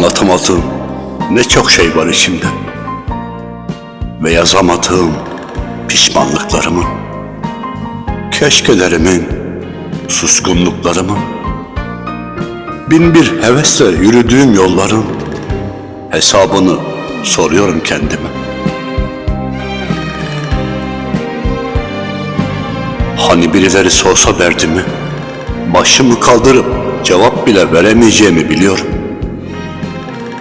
yazamadığım ne çok şey var içimde. Ve yazamadığım pişmanlıklarımın, keşkelerimin, suskunluklarımın, bin bir hevesle yürüdüğüm yolların hesabını soruyorum kendime. Hani birileri sorsa derdimi, başımı kaldırıp cevap bile veremeyeceğimi biliyorum.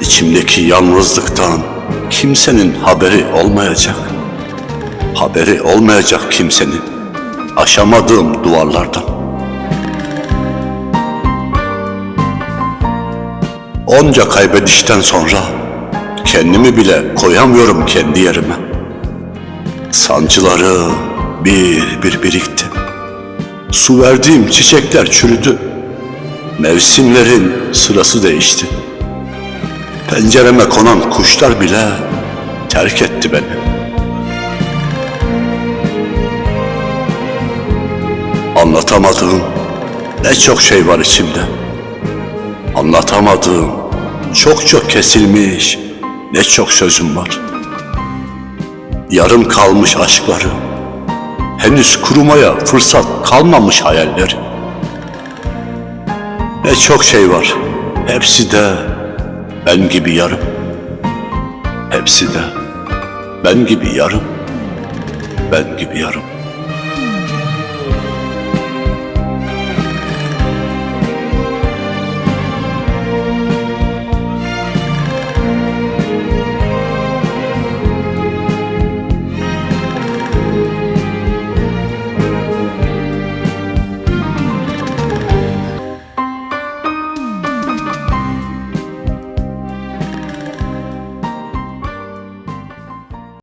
İçimdeki yalnızlıktan kimsenin haberi olmayacak. Haberi olmayacak kimsenin. Aşamadığım duvarlardan. Onca kaybedişten sonra kendimi bile koyamıyorum kendi yerime. Sancıları bir bir birikti. Su verdiğim çiçekler çürüdü. Mevsimlerin sırası değişti. Pencereme konan kuşlar bile terk etti beni. Anlatamadığım ne çok şey var içimde. Anlatamadığım çok çok kesilmiş ne çok sözüm var. Yarım kalmış aşkları, henüz kurumaya fırsat kalmamış hayalleri. Ne çok şey var, hepsi de ben gibi yarım. Hepsi de ben gibi yarım, ben gibi yarım.